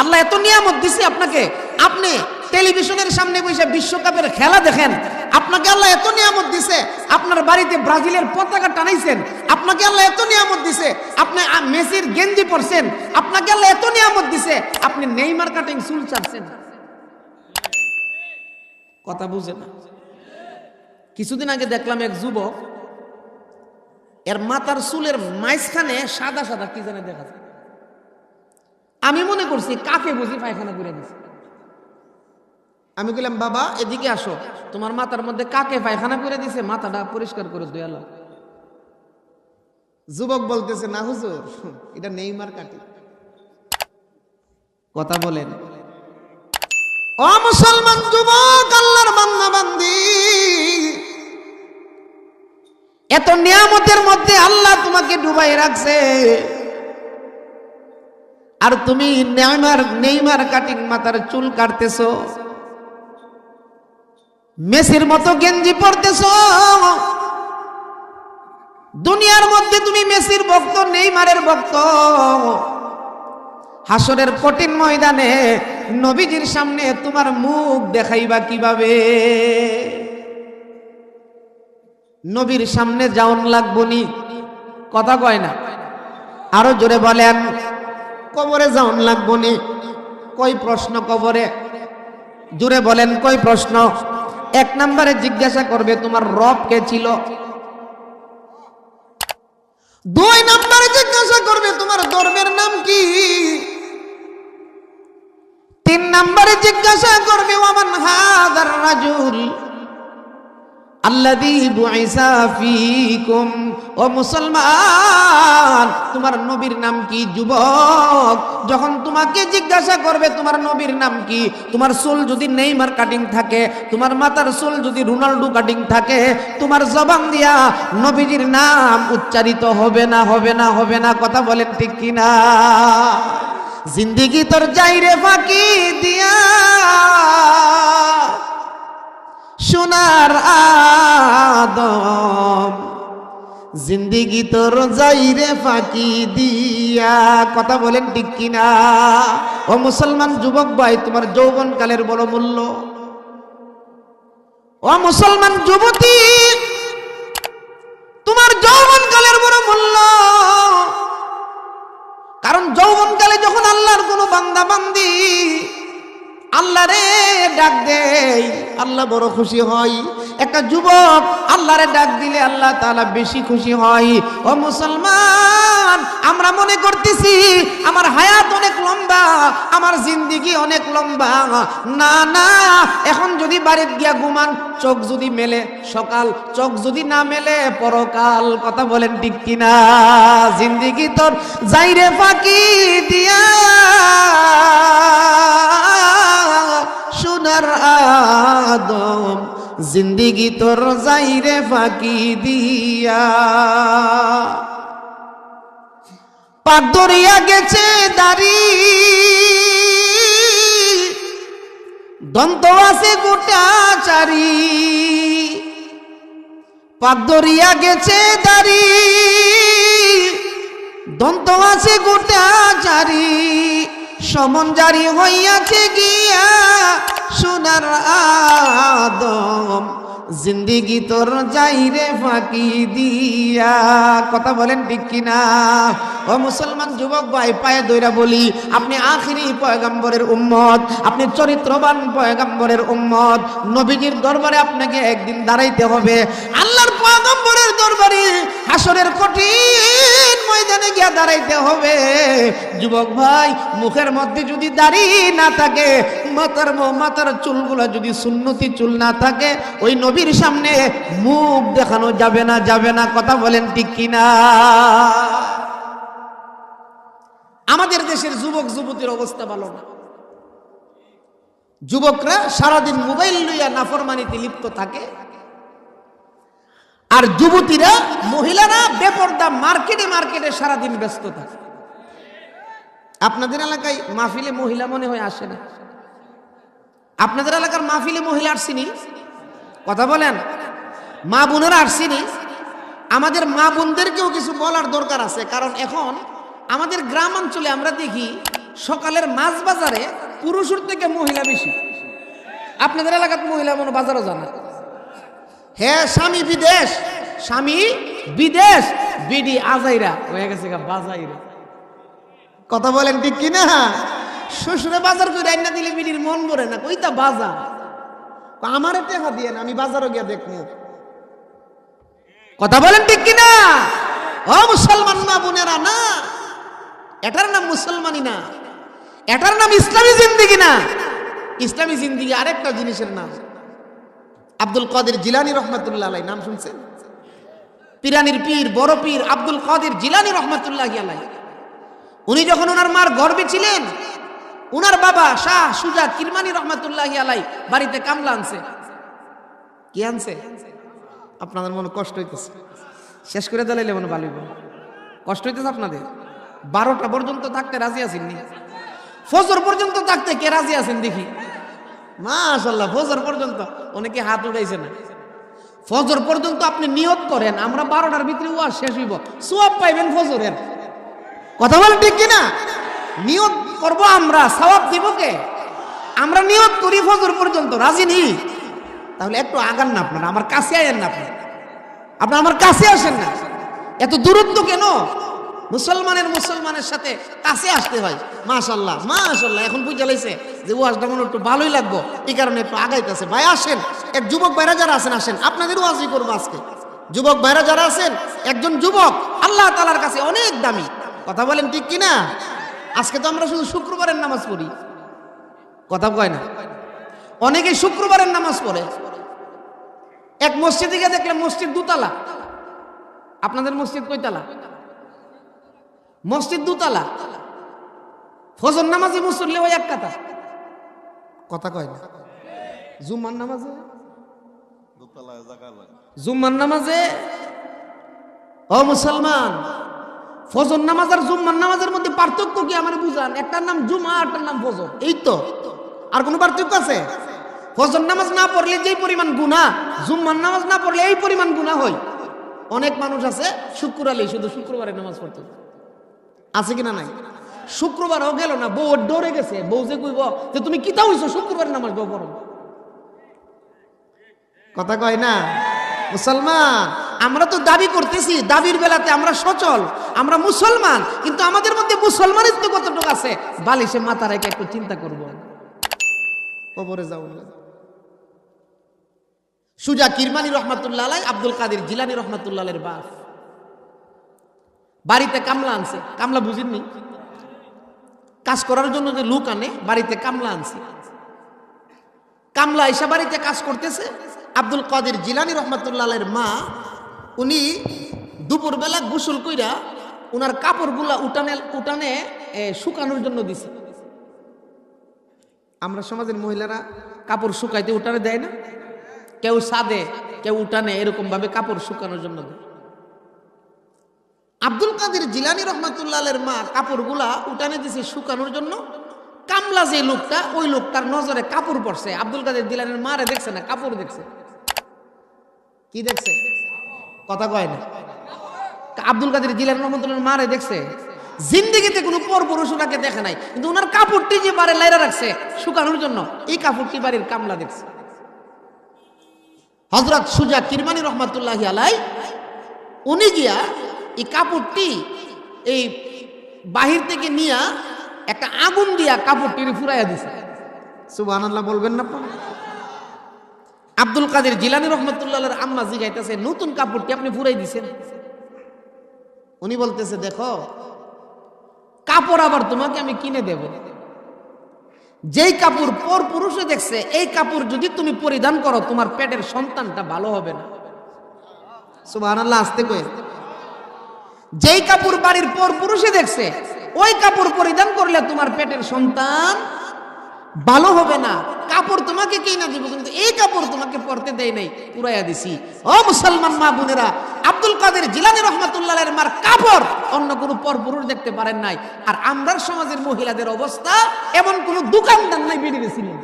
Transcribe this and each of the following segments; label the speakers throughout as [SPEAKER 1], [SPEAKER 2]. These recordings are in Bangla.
[SPEAKER 1] আল্লাহ এত নিয়ামত দিছে আপনাকে। আপনি টেলিভিশনের সামনে বসে বিশ্বকাপের খেলা দেখেন। আপনাকে আল্লাহ এত নিয়ামত দিছে, আপনার বাড়িতে ব্রাজিলের পতাকা টানাইছেন। আপনাকে আল্লাহ এত নিয়ামত দিছে, আপনি মেসির গেঞ্জি পরছেন। আপনাকে আল্লাহ এত নিয়ামত দিছে, আপনি নেইমার কাটিং চুল চাচ্ছেন কথা বুঝে না। কিছুদিন আগে দেখলাম এক যুবক, এর মাথার চুলের মাঝখানে সাদা সাদা কি জানে দেখা যায়। আমি মনে করছি কাকে বুঝি পায়খানা করে দিছে? আমি বললাম বাবা এদিকে আসো। তোমার মাথার মধ্যে কাকে পায়খানা করে দিছে? মাথাটা পরিষ্কার করে দয়াল। যুবক বলতেছে না হুজুর এটা নেইমার কাটি কথা বলেন। ও মুসলমান যুবক আল্লাহর বান্দা বান্দি এত নিয়ামতের মধ্যে আল্লাহ তোমাকে ডুবাই রাখছে। আর তুমি নেইমার নেইমার কাটিং মাথার চুল কাটতেছো। মেসির মতো গেঞ্জি পরতেছো। দুনিয়ার মধ্যে তুমি মেসির ভক্ত, নেইমারের ভক্ত। হাসরের কঠিন ময়দানে নবীজির সামনে তোমার মুখ দেখাইবা কীভাবে? নবীর সামনে যাওন লাগবনি কথা কয় না। আরও জোরে বলেন কবরে যাওন লাগবনি কই প্রশ্ন কবরে? জোরে বলেন, কই প্রশ্ন? এক নম্বরে জিজ্ঞাসা করবে, তোমার রব কে ছিল? দুই নম্বরে জিজ্ঞাসা করবে, তোমার ধর্মের নাম কি? তিন নম্বরে জিজ্ঞাসা করবে ওমান হাদার রাজুল? ও মুসলমান, তোমার নবীর নাম কি যুবক? যখন তোমাকে জিজ্ঞাসা করবে, তোমার নবীর নাম কি? তোমার চুল যদি নেইমার কাটিং থাকে, তোমার মাথার চুল যদি রোনাল্ডো কাটিং থাকে, তোমার জবান দিয়া নবীজির নাম উচ্চারিত হবে না হবে না হবে না, কথা বলেন ঠিক কিনা? জিন্দিগি তোর যাইরে ফাঁকি দিয়া। সোনার আদম জিন্দিগি তোর যাইরে ফাঁকি দিয়া। কথা বলেন ঠিক কিনা? ও মুসলমান যুবক ভাই, তোমার যৌবন কালের বড় মূল্য। ও মুসলমান যুবতী, তোমার যৌবন কালের বড় মূল্য। কারণ যৌবন কালে যখন আল্লাহর কোনো বান্দা বান্দি আল্লাহ রে ডাক দেই। আল্লাহ বড় খুশি হয় একটা যুবক আল্লাহরে ডাক দিলে আল্লাহ তাআলা বেশি খুশি হয় ও মুসলমান, আমরা মনে করতেছি আমার হায়াত অনেক লম্বা, আমার জিন্দিগি অনেক লম্বা। না না, এখন যদি বাড়ির গিয়া ঘুমান, চোখ যদি মেলে, সকাল, চোখ যদি না মেলে, পরকাল, কথা বলেন ঠিক কিনা? জিন্দিগি তোর যাইরে ফাঁকি দিয়া জিন্দিগি তোর যাইরে ফাঁকি দিয়া। পাক দরিয়া গেছে দাড়ি। দন্ত আছে গোটা চারি। পাক দরিয়া গেছে দাড়ি। দন্ত আছে গোটা চারি। সমন জারি হইয়াছে গিয়া সোনার আদম, জিন্দিগি তোর যাইরে ফাঁকি দিয়া। কথা বলেন ঠিক কিনা? ও মুসলমান যুবক, ভাই পায়ে দইরা বলি, আপনি আখিরি পয়গাম্বরের উম্মত, আপনি চরিত্রবান পয়গাম্বরের উম্মত, নবীজির দরবারে আপনাকে একদিন দাঁড়াইতে হবে। আল্লাহর পয়গম্বরের দরবারে হাসরের কঠিন ময়দানে গিয়া দাঁড়াইতে হবে। যুবক ভাই, মুখের মধ্যে যদি দাঁড়িয়ে না থাকে মাথার ম- মাথার চুলগুলো যদি সুন্নতি চুল না থাকে, ওই নবীর সামনে মুখ দেখানো যাবে না যাবে না, কথা বলেন ঠিক কিনা? আমাদের দেশের যুবক, যুবতীর অবস্থা ভালো না। যুবকরা সারাদিন মোবাইল লইয়া নাফরমানিতে লিপ্ত থাকে। আর যুবতীরা, মহিলারা বেপর্দা মার্কেটে মার্কেটে সারাদিন ব্যস্ত থাকে। আপনাদের এলাকায় মাহফিলে মহিলা মনে হয় আসে না? আপনাদের এলাকার মাহফিলে মহিলা আসছিনি? কথা বলেন। মা বোনেরা আসছিনি? আমাদের মা বোনদেরকেও কিছু বলার দরকার আছে, কারণ এখন আমাদের গ্রামাঞ্চলে আমরা দেখি সকালের মাছ বাজারে পুরুষের থেকে মহিলা বেশি। আপনাদের এলাকার মহিলা মনে বাজারও জানা হ্যাঁ স্বামী বিদেশ। স্বামী বিদেশ। বিডি আজাইরা। হয়ে গেছে কথা বলেন ঠিক কি না শ্বশুরে বাজার করে রান্না দিলে বিডির মন ভরে না, কইতা বাজার? আমারে টেকা দিয়ে না, আমি বাজারও গিয়া দেখব কথা বলেন ঠিক কি না ও মুসলমান মা বোনেরা, না। এটার নাম মুসলমানি না। এটার নাম ইসলামী জিন্দিগি না। ইসলামী জিন্দিগি আরেকটা জিনিসের নাম। আব্দুল কাদের জিলানি রহমতুল্লাহ আলাই নাম শুনছেন? পিরানির পীর, বড় পীর আব্দুল কাদের জিলানি রহমতুল্লাহ আলাই উনি যখন ওনার মার গর্বে ছিলেন উনার বাবা শাহ সুজা কিরমানি রহমতুল্লাহ আলাই বাড়িতে কামলা আনছে। কি আনছে? আপনাদের মনে কষ্ট হইতেছে। শেষ করে দিলাইলে মনে ভালো। কষ্ট হইতেছে আপনাদের? বারোটা পর্যন্ত থাকতে রাজি আছেননি ফজর পর্যন্ত থাকতে কে রাজি আছেন দেখি? মাশাল্লাহ ফজর পর্যন্ত। অনেকে হাত উঠাইছে না। ফজর পর্যন্ত আপনি নিয়ত করেন, আমরা বারোটার ভিতরে ওয়াজ শেষ হইব। সোয়াব পাইবেন ফজরের। কথা বলেন ঠিক কিনা? নিয়ত করব আমরা, সওয়াব দিব কে? আমরা নিয়ত করি ফজর পর্যন্ত, রাজি নেই। তাহলে একটু আগান না আপনারা, আমার কাছে আয়েন না আপনি আপনি আমার কাছে আসেন না। এত দূরত্ব কেন? মুসলমানের মুসলমানের সাথে কাছে আসতে হয়। মাশাল্লাহ মাশাল্লাহ এখন বুঝে লাইছে যে ওয়াজটা মনে একটু ভালোই লাগবো। এই কারণে একটু আগাইতেছে। ভাই, আসেন, এক যুবক ভাইরা যারা আছেন, আসেন। আপনাদের ওয়াজই করব আজকে। যুবক ভাইরা যারা আছেন, একজন যুবক, আল্লাহ তালার কাছে অনেক দামি। কথা বলেন ঠিক কিনা? আজকে তো আমরা শুধু শুক্রবারের নামাজ পড়ি। কথা কয় না? অনেকে শুক্রবারের নামাজ পড়ে। এক মসজিদে গিয়ে দেখলাম মসজিদ দুতলা। আপনাদের মসজিদ কয়তলা? মসজিদ দুতলা। ফজর নামাজে মুসল্লি ওই এক কাতা। কথা কয় না? জুম্মার নামাজে? জুম্মার নামাজে? ও মুসলমান ফজর নামাজ আর জুম্মার নামাজের মধ্যে পার্থক্য কি আমার বুঝান? একটার নাম জুমা একটার নাম ফজর। এই তো। আর কোনো পার্থক্য আছে? ফজর নামাজ না পড়লে যেই পরিমাণ গুণা জুম্মার নামাজ না পড়লে এই পরিমাণ গুণা হয়। অনেক মানুষ আছে, শুক্রবারে শুধু শুক্রবারে নামাজ পড়তে। আছে কিনা নাই? শুক্রবারও গেল না, বউ ডরে গেছে। বউ যে কইব যে, তুমি কিতা হইছো শুক্রবারে নামাজ বউ পড়ো? কথা কয় না? মুসলমান আমরা তো দাবি করতেছি, দাবির বেলাতে আমরা সচল, আমরা মুসলমান, কিন্তু আমাদের মধ্যে মুসলমানিত্ব কতটুকু আছে? বালিশে মাথা রেখে একটু চিন্তা করব। কবরে যাও সুজা কিরমানি রহমাতুল্লাহ আলাই, আব্দুল কাদের জিলানি রহমাতুল্লাহ বাপ। বাড়িতে কামলা আনছে। কামলা বুঝিনি কাজ করার জন্য যে লোক আনে, বাড়িতে কামলা আনছে। কামলা এসে বাড়িতে কাজ করতেছে। আব্দুল কাদের জিলানি রহমাতুল্লাহ মা উনি দুপুরবেলা গোসল কইরা উনার কাপড়গুলা উঠানে এ, শুকানোর জন্য দিছে। আমরা সমাজের মহিলারা কাপড় শুকাইতে উঠানে দেয় না। কেউ সাদে কেউ উঠানে এরকম ভাবে কাপড় শুকানোর জন্য দেয়। আব্দুল কাদের জিলানি রহমাতুল্লাহের মা কাপড়গুলা উঠানে দিছে শুকানোর জন্য। কামলা যে লোকটা ওই লোকটার নজরে কাপড় পড়ছে। আব্দুল কাদের জিলানির মারে দেখছে না কাপড় দেখছে। কি দেখছে? কথা কয় না। আব্দুল কাদের জিলানি রহমতুল্লাহ মারে দেখছে, জিন্দিগিতে কোনো পর পুরুষ ওনাকে দেখে নাই, কিন্তু ওনার কাপড়টি যে বারে লাইরা রাখছে শুকানোর জন্য, এই কাপড়টি বাড়ির কামলা দেখছে। হজরত সুজা কিরমানি রহমাতুল্লাহ আলাই উনি গিয়া এই কাপড়টি এই বাহির থেকে নিয়া একটা আগুন দিয়া কাপড়টি ফুরাইয়া দিছে। সুবাহ বলবেন না আপনারা? আব্দুল কাদের জিলানি রহমতুল্লাহ আম্মা জিগাইতেছে নতুন কাপড়টি আপনি ফুরাই দিছেন? উনি বলতেছে, দেখো, কাপড় আবার তোমাকে আমি কিনে দেব। যেই কাপড় পর পুরুষে দেখছে, এই কাপড় যদি তুমি পরিধান করো, তোমার পেটের সন্তানটা ভালো হবে না। সুবাহ আসতে কয়ে যেই কাপড় বাড়ির পর পুরুষে দেখছে, ওই কাপড় পরিধান করলে তোমার পেটের সন্তান ভালো হবে না। কাপড় তোমাকে কে না দিব? কিন্তু এই কাপড় তোমাকে পরতে দেয় নাই। পুরাইয়া দিছি। ও মুসলমান মা বোনেরা, আব্দুল কাদের জিলানি রহমাতুল্লাহ মার কাপড় অন্য কোনো পর পুরুষ দেখতে পারেন নাই। আর আমরার সমাজের মহিলাদের অবস্থা এমন কোন দোকানদার নাই বেরিয়ে গেছিলেন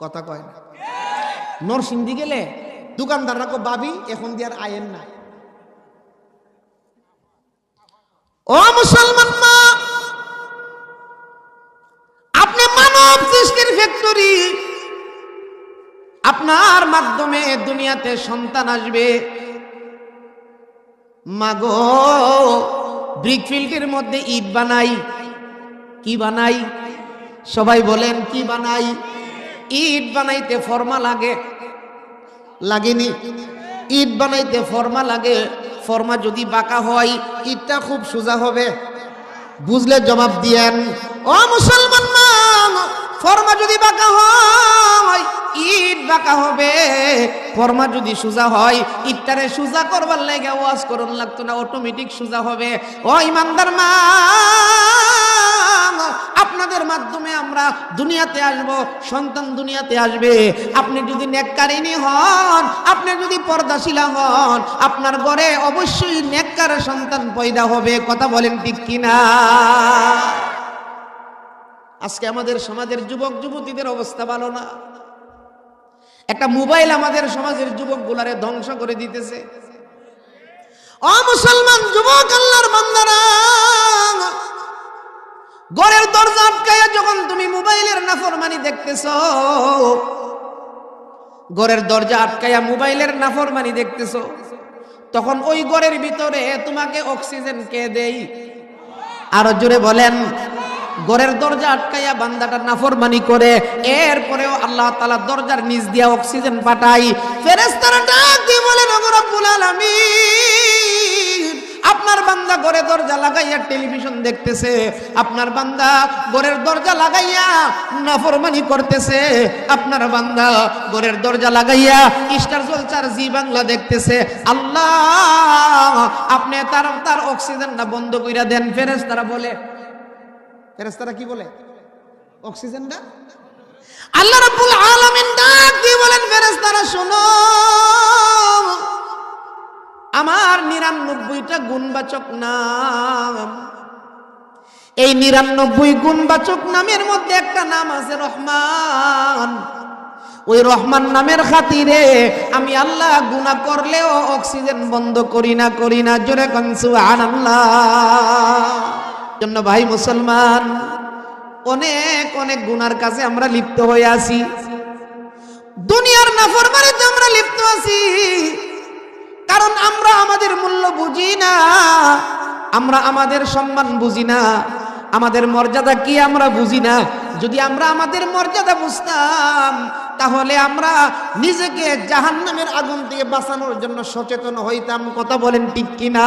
[SPEAKER 1] কথা কয় না। নরসিংদী গেলে দোকানদাররা কো বাবি এখন দিয়ে আর আয়েন নাই। ও মুসলমান মা! বৃষ্টির ফ্যাক্টরি আপনার মাধ্যমে দুনিয়াতে সন্তান আসবে। মাগো ব্রিকফিল্ডের মধ্যে ইট বানাই। কি বানাই? সবাই বলেন কি বানাই? ইট বানাইতে ফর্মা লাগে। লাগেনি? ইট বানাইতে ফর্মা লাগে। ফর্মা যদি বাঁকা হয় ইটটা খুব সোজা হবে। বুঝলে জবাব দিয়েন। ও মুসলমান মান, ফর্মা যদি বাঁকা হয়, ইট বাঁকা হবে। ফর্মা যদি সোজা হয়, ইটটারে সোজা করবার লাগে ওয়াজ করুন, লাগতো না অটোমেটিক সোজা হবে। ও ইমানদার মা, আপনাদের মাধ্যমে আমরা দুনিয়াতে আসব, সন্তান দুনিয়াতে আসবে। আপনি যদি নেককারিনী হন, আপনি যদি পর্দাশীলা হন, আপনার ঘরে অবশ্যই নেককার সন্তান পয়দা হবে। কথা বলেন ঠিক কিনা? আজকে আমাদের সমাজের যুবক, যুবতীদের অবস্থা ভালো না। একটা মোবাইল আমাদের সমাজের যুবক গুলারে ধ্বংস করে দিতেছে। অ মুসলমান যুবক আল্লাহর বান্দারা, ঘরের দরজা আটকাইয়া যখন তুমি মোবাইলের নাফরমানি দেখতেছ, ঘরের দরজা আটকাইয়া মোবাইলের নাফরমানি দেখতেছ, তখন ওই ঘরের ভিতরে তোমাকে অক্সিজেন কে দেই আরও জোরে বলেন। ঘরের দরজা আটকাইয়া বান্দাটা নাফরমানি করে, এরপরেও আল্লাহ তালা দরজার নিচ দিয়া অক্সিজেন পাঠাই। ফেরেস্তারা ডাক আপনার বান্দা ঘরে দরজা লাগাইয়া টেলিভিশন দেখতেছে, আপনার বান্দা ঘরের দরজা লাগাইয়া নাফরমানি করতেছে, আপনার বান্দা ঘরের দরজা লাগাইয়া স্টার জলচার জি বাংলা দেখতেছে, আল্লাহ, আপনি তার তার অক্সিজেনটা বন্ধ কইরা দেন। ফেরেস তারা বলে ফেরেশতারা কি বলে? অক্সিজেনটা? আল্লাহ রাব্বুল আলামিন ডাক দিয়ে বলেন, ফেরেশতারা, শোনো। আমার নিরানব্বইটা গুণবাচক নাম। এই নিরানব্বই গুণবাচক নামের মধ্যে একটা নাম আছে রহমান। ওই রহমান নামের খাতিরে আমি আল্লাহ গুণা করলেও অক্সিজেন বন্ধ করি না করি না। জোরে কনসু আল্লাহ জন্য ভাই মুসলমান, অনেক অনেক গুনার কাছে আমরা লিপ্ত হয়ে আছি। দুনিয়ার নাফরমানিতে আমরা লিপ্ত আছি। কারণ আমরা আমাদের মূল্য বুঝি না, আমরা আমাদের সম্মান বুঝি না, আমাদের মর্যাদা কি আমরা বুঝি না। যদি আমরা আমাদের মর্যাদা বুঝতাম, তাহলে আমরা নিজেকে জাহান্নামের আগুন থেকে বাঁচানোর জন্য সচেতন হইতাম। কথা বলেন ঠিক কিনা?